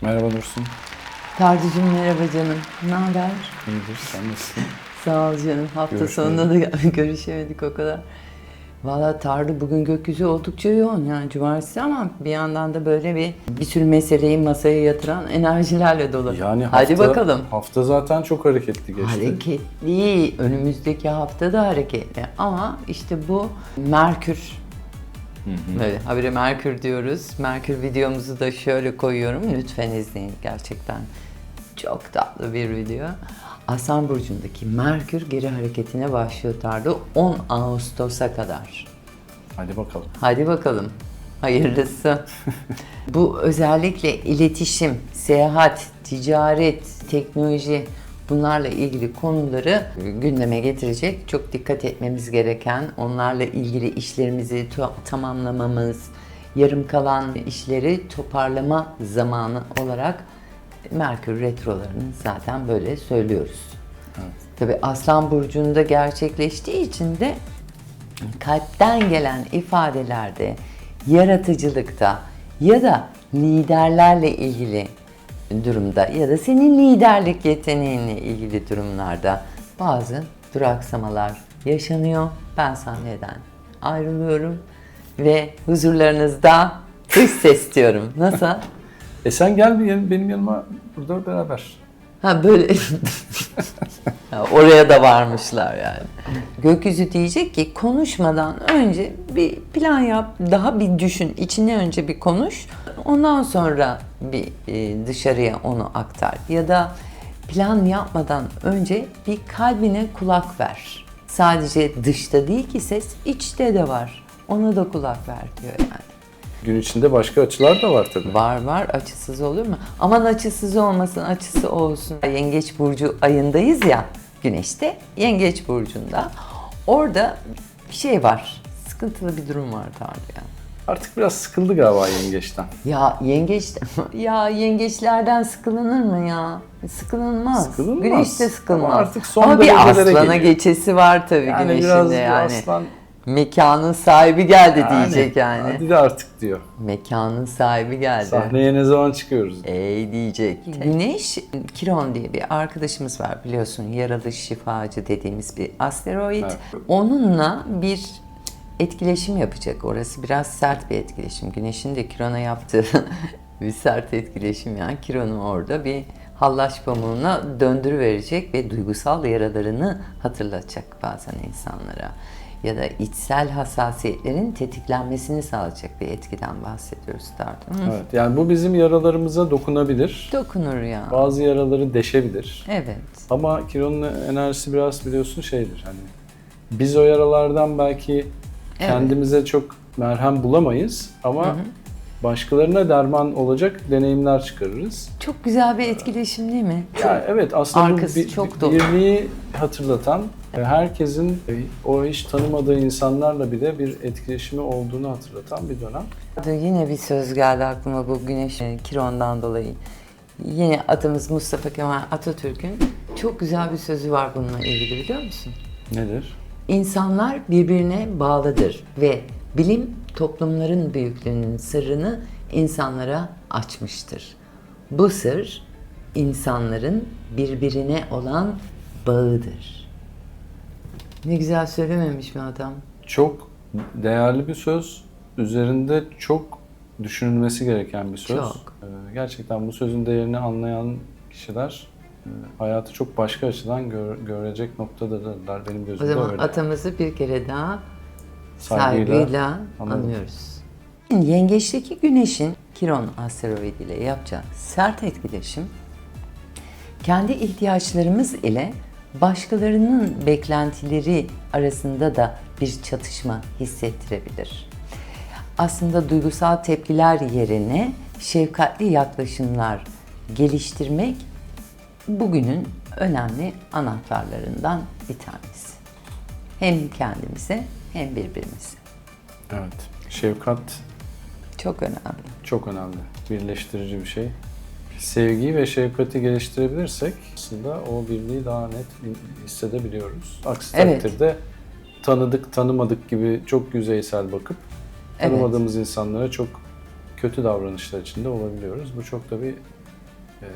Merhaba Dursun. Kardeşim merhaba canım. Ne haber? İyidir, sen nasılsın? Sağ ol canım. Hafta sonunda da görüşemedik o kadar. Valla Tardı bugün gökyüzü oldukça yoğun yani cumartesi ama bir yandan da böyle bir bir sürü meseleyi masaya yatıran enerjilerle dolu. Yani hafta, Hadi bakalım. Hafta zaten çok hareketli geçti. Hareketli. Önümüzdeki hafta da hareketli. Ama işte bu Merkür. Böyle habire Merkür diyoruz. Merkür videomuzu da şöyle koyuyorum. Lütfen izleyin gerçekten. Çok tatlı bir video. Aslan Burcu'ndaki Merkür geri hareketine başlıyor Tardı 10 Ağustos'a kadar. Hadi bakalım. Hadi bakalım. Hayırlısı. Bu özellikle iletişim, seyahat, ticaret, teknoloji bunlarla ilgili konuları gündeme getirecek. Çok dikkat etmemiz gereken, onlarla ilgili işlerimizi tamamlamamız, yarım kalan işleri toparlama zamanı olarak Merkür retrolarını zaten böyle söylüyoruz. Tabii Aslan Burcu'nda gerçekleştiği için de kalpten gelen ifadelerde, yaratıcılıkta ya da liderlerle ilgili durumda ya da senin liderlik yeteneğinle ilgili durumlarda bazı duraksamalar yaşanıyor. Ben sahneden ayrılıyorum ve huzurlarınızda dış ses diyorum. Nasıl? E sen gel benim yanıma burada beraber. Ha böyle oraya da varmışlar yani. Gökyüzü diyecek ki konuşmadan önce bir plan yap, daha bir düşün, içine önce bir konuş. Ondan sonra bir e, dışarıya onu aktar. Ya da plan yapmadan önce bir kalbine kulak ver. Sadece dışta değil ki ses, içte de var. Ona da kulak ver diyor yani. Gün içinde başka açılar da var tabii. Var var açısız olur mu? Aman açısız olmasın açısı olsun. Yengeç burcu ayındayız ya güneşte yengeç burcunda. Orada bir şey var. Sıkıntılı bir durum var Tanrı ya. Artık biraz sıkıldı galiba yengeçten. Ya yengeç ya yengeçlerden sıkılınır mı ya? Sıkılınmaz. Sıkılınmaz. Güneş de sıkılmaz. Ama artık son Ama bir aslana geliyor. geçesi var tabii Yani güneşin biraz de bir yani. aslan Mekanın sahibi geldi diyecek yani. Hadi de artık diyor. Mekanın sahibi geldi. Sahneye ne zaman çıkıyoruz? Ey diyecek. Güneş, Kiron diye bir arkadaşımız var biliyorsun. Yaralı şifacı dediğimiz bir asteroid. Evet. Onunla bir etkileşim yapacak. Orası biraz sert bir etkileşim. Güneşin de Kiron'a yaptığı bir sert etkileşim yani. Kiron'u orada bir hallaç pamuğuna döndürüverecek ve duygusal yaralarını hatırlatacak bazen insanlara. Ya da içsel hassasiyetlerin tetiklenmesini sağlayacak bir etkiden bahsediyoruz Tartun. Evet. Yani bu bizim yaralarımıza dokunabilir. Dokunur ya. Bazı yaraları deşebilir. Evet. Ama Kiron'un enerjisi biraz biliyorsun şeydir hani biz o yaralardan belki kendimize çok merhem bulamayız ama başkalarına derman olacak deneyimler çıkarırız. Çok güzel bir etkileşim değil mi? Yani evet aslında Arkası bu bir, çok dolu. birliği hatırlatan herkesin e, o hiç tanımadığı insanlarla bile bir etkileşimi olduğunu hatırlatan bir dönem. Yine bir söz geldi aklıma bu Güneş e, Kiron'dan dolayı. Yine adımız Mustafa Kemal Atatürk'ün çok güzel bir sözü var bununla ilgili biliyor musun? Nedir? İnsanlar birbirine bağlıdır ve bilim toplumların büyüklüğünün sırrını insanlara açmıştır. Bu sır insanların birbirine olan bağıdır. Ne güzel söylememiş mi adam? Çok değerli bir söz. Üzerinde çok düşünülmesi gereken bir söz. Çok. Ee, Gerçekten bu sözün değerini anlayan kişiler hayatı çok başka açıdan gör- görecek noktadadırlar benim O gözümde zaman öyle. atamızı bir kere daha Saygıyla saygıyla analım. anlıyoruz. Yengeçteki güneşin Kiron asteroidi ile yapacağı sert etkileşim kendi ihtiyaçlarımız ile başkalarının beklentileri arasında da bir çatışma hissettirebilir. Aslında duygusal tepkiler yerine şefkatli yaklaşımlar geliştirmek bugünün önemli anahtarlarından bir tanesi. Hem kendimize hem birbirimize. Evet. Şefkat Çok önemli. çok önemli. Birleştirici bir şey. Sevgiyi ve şefkati geliştirebilirsek aslında o birliği daha net hissedebiliyoruz. Aksi Evet. takdirde tanıdık tanımadık gibi çok yüzeysel bakıp Evet. tanımadığımız insanlara çok kötü davranışlar içinde olabiliyoruz. Bu çok da bir e,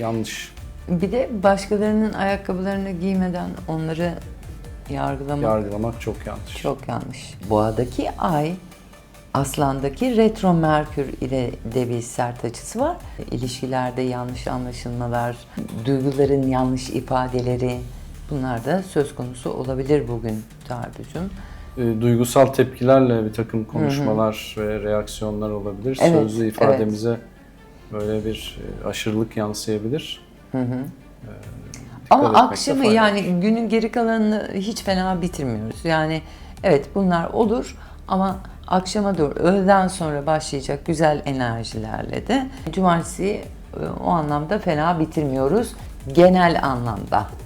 yanlış. Bir de başkalarının ayakkabılarını giymeden onları yargılamak Yargılamak çok yanlış. çok yanlış. Boğadaki ay Aslandaki retro merkür ile de bir sert açısı var. İlişkilerde yanlış anlaşılmalar, duyguların yanlış ifadeleri bunlar da söz konusu olabilir bugün Tarducuğum. E, duygusal tepkilerle bir takım konuşmalar ve reaksiyonlar olabilir. Evet, Sözlü ifademize böyle bir e, aşırılık yansıyabilir. E, Ama etmekte akşamı fayda var. yani günün geri kalanını hiç fena bitirmiyoruz. Yani evet bunlar olur ama akşama doğru öğleden sonra başlayacak güzel enerjilerle de cumartesi e, o anlamda fena bitirmiyoruz. Genel anlamda.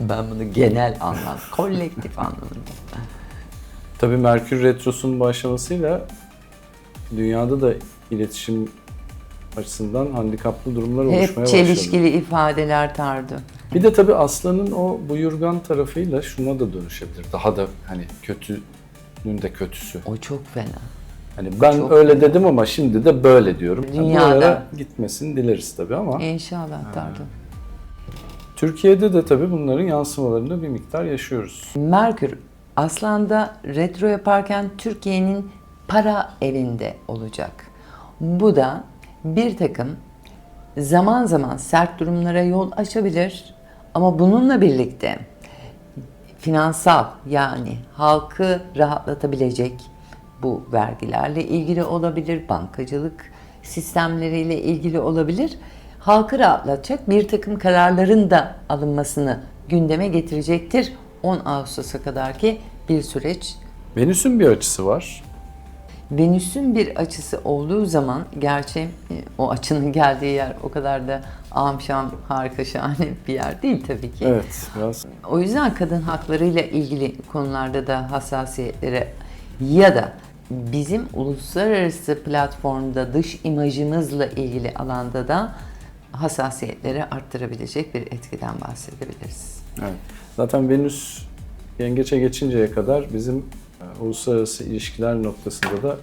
Ben bunu genel anlam, kolektif anlamda. Tabii Merkür Retrosu'nun başlamasıyla dünyada da iletişim açısından handikaplı durumlar oluşmaya Hep başladı. çelişkili ifadeler tardı. Bir de tabii aslanın o buyurgan tarafıyla şuna da dönüşebilir. Daha da hani kötünün de kötüsü. O çok fena. Hani ben Çok öyle dedim ama şimdi de böyle diyorum. Yani Dünyada. Buralara gitmesini dileriz tabii ama İnşallah tardı. Türkiye'de de tabii bunların yansımalarını bir miktar yaşıyoruz. Merkür Aslan'da retro yaparken Türkiye'nin para evinde olacak. Bu da bir takım zaman zaman sert durumlara yol açabilir ama bununla birlikte finansal yani halkı rahatlatabilecek bu vergilerle ilgili olabilir, bankacılık sistemleriyle ilgili olabilir. Halkı rahatlatacak bir takım kararların da alınmasını gündeme getirecektir. 10 Ağustos'a kadar ki bir süreç Venüs'ün bir açısı var. Venüs'ün bir açısı olduğu zaman gerçi e, o açının geldiği yer o kadar da amşam harika şahane bir yer değil tabii ki. Evet, biraz O yüzden kadın haklarıyla ilgili konularda da hassasiyetlere ya da bizim uluslararası platformda dış imajımızla ilgili alanda da hassasiyetleri arttırabilecek bir etkiden bahsedebiliriz. evet. Zaten Venüs yengeçe geçinceye kadar bizim uluslararası ilişkiler noktasında da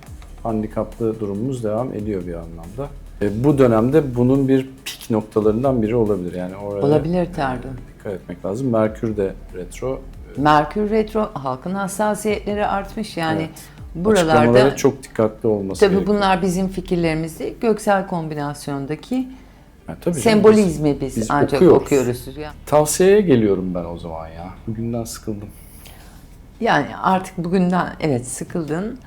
handikaplı durumumuz devam ediyor bir anlamda. E, bu dönemde bunun bir pik noktalarından biri olabilir. Yani oraya Olabilir Terdo. dikkat etmek lazım. Merkür de retro. Merkür retro halkın hassasiyetleri artmış yani Evet. buralarda çok dikkatli olması tabii gerekiyor. bunlar bizim fikirlerimizi göksel kombinasyondaki Ha, tabii canım, sembolizmi biz, biz ancak okuyoruz. okuyoruz. Ya- Tavsiyeye geliyorum ben o zaman ya. Bugünden sıkıldım. Yani artık bugünden evet sıkıldın.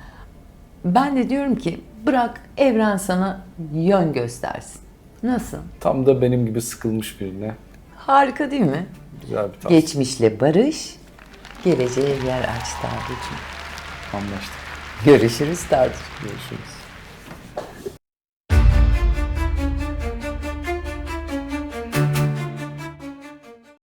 Ben de diyorum ki bırak evren sana yön göstersin. Nasıl? Tam da benim gibi sıkılmış birine Harika değil mi? güzel bir tavsiye. Geçmişle barış, geleceğe yer aç Tarducuğum. Anlaştık. Görüşürüz Tarducuğum. Görüşürüz.